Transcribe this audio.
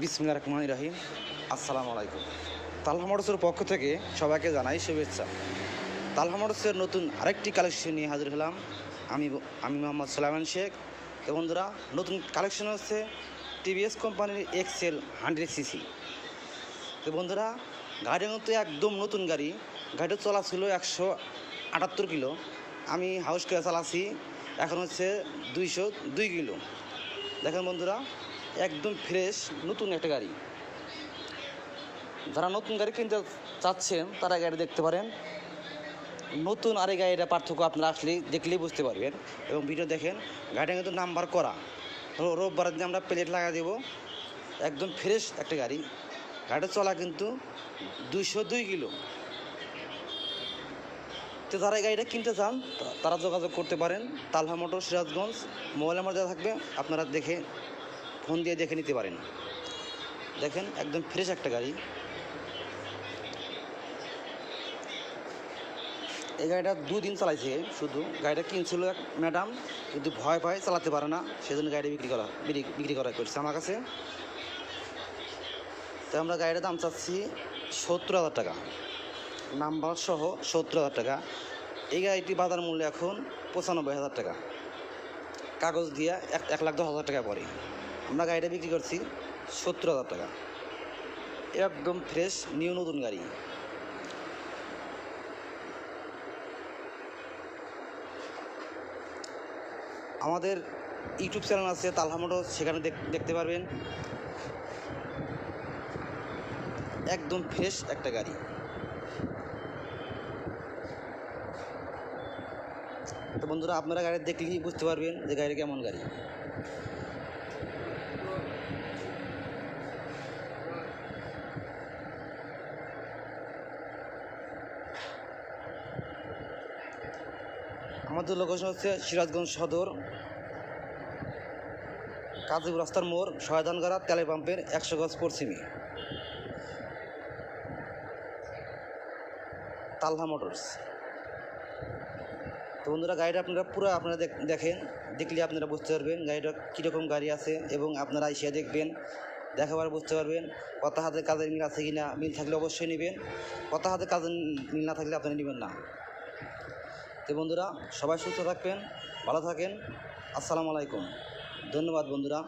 বিসমিল্লা রহমান রহিম। আসসালামু আলাইকুম। তালহা মোটরসের পক্ষ থেকে সবাইকে জানাই শুভেচ্ছা। তালহা মোটরসের নতুন আরেকটি কালেকশন নিয়ে হাজির হলাম। আমি আমি মোহাম্মদ সোলাইমান শেখ। তো বন্ধুরা, নতুন কালেকশন হচ্ছে টিভিএস কোম্পানির এক্সেল হান্ড্রেড সিসি। তো বন্ধুরা, গাড়ির মতো একদম নতুন গাড়ি। গাড়িটা চলা ছিল একশো আটাত্তর কিলো। আমি হাউস করে চালাচ্ছি। এখন হচ্ছে দুইশো দুই কিলো। দেখেন বন্ধুরা একদম ফ্রেশ নতুন একটা গাড়ি। যারা নতুন গাড়ি কিনতে চাচ্ছেন, তারা গাড়ি দেখতে পারেন। নতুন আর এই গাড়িটা পার্থক্য আপনারা আসলেই দেখলেই বুঝতে পারবেন। এবং ভিডিও দেখেন, গাড়িটা কিন্তু নাম্বার করা। রোববার দিন আমরা প্লেট লাগা দেব। একদম ফ্রেশ একটা গাড়ি। গাড়িটা চলা কিন্তু দুইশো দুই কিলো। তো যারা এই গাড়িটা কিনতে চান তারা যোগাযোগ করতে পারেন। Talha motor, Sirajganj. Mobile number দেওয়া থাকবে, আপনারা দেখে ফোন দিয়ে দেখে নিতে পারেন। দেখেন, একদম ফ্রেশ একটা গাড়ি। এই গাড়িটা দুদিন চালাইছে, শুধু। গাড়িটা কিনছিল এক ম্যাডাম, কিন্তু ভয় ভয় চালাতে পারে না। সেজন্য গাড়ি বিক্রি করা বিক্রি- করা করছে আমার কাছে। তো আমরা গাড়িটার দাম চাচ্ছি সত্তর হাজার টাকা। নাম্বার সহ সত্তর হাজার টাকা। এই গাড়িটি বাজার মূল্য এখন পঁচানব্বই হাজার টাকা। কাগজ দিয়ে এক এক লাখ দশ হাজার টাকা পড়ে। আমরা গাড়িটা বিক্রি করছি সত্তর হাজার টাকা। একদম ফ্রেশ নিউ নতুন গাড়ি। আমাদের ইউটিউব চ্যানেল আছে, তালহা মোটর, সেখানে দেখ- দেখতে পারবেন। একদম ফ্রেশ একটা গাড়ি। তো বন্ধুরা, আপনারা গাড়ি দেখলেই বুঝতে পারবেন যে গাড়ি কেমন গাড়ি। আমাদের লোকেশন হচ্ছে সিরাজগঞ্জ সদর, কাজীপুর রাস্তার মোড় শয়দানগাড়া তেলে পাম্পের একশো গজ পশ্চিমে। তালহা মোটরস। তো বন্ধুরা, গাড়িটা আপনারা পুরো আপনারা দেখেন, দেখলে আপনারা বুঝতে পারবেন গাড়িটা কীরকম গাড়ি আছে এবং আপনারা এসে দেখবেন, দেখাবার বুঝতে পারবেন কথা হাতে কাজের মিল আছে কি না মিল থাকলে অবশ্যই নেবেন কথা হাতে কাজের মিল না থাকলে আপনারা নেবেন না। তো বন্ধুরা সবাই সুস্থ থাকবেন ভালো থাকেন। আসসালামু আলাইকুম। ধন্যবাদ বন্ধুরা?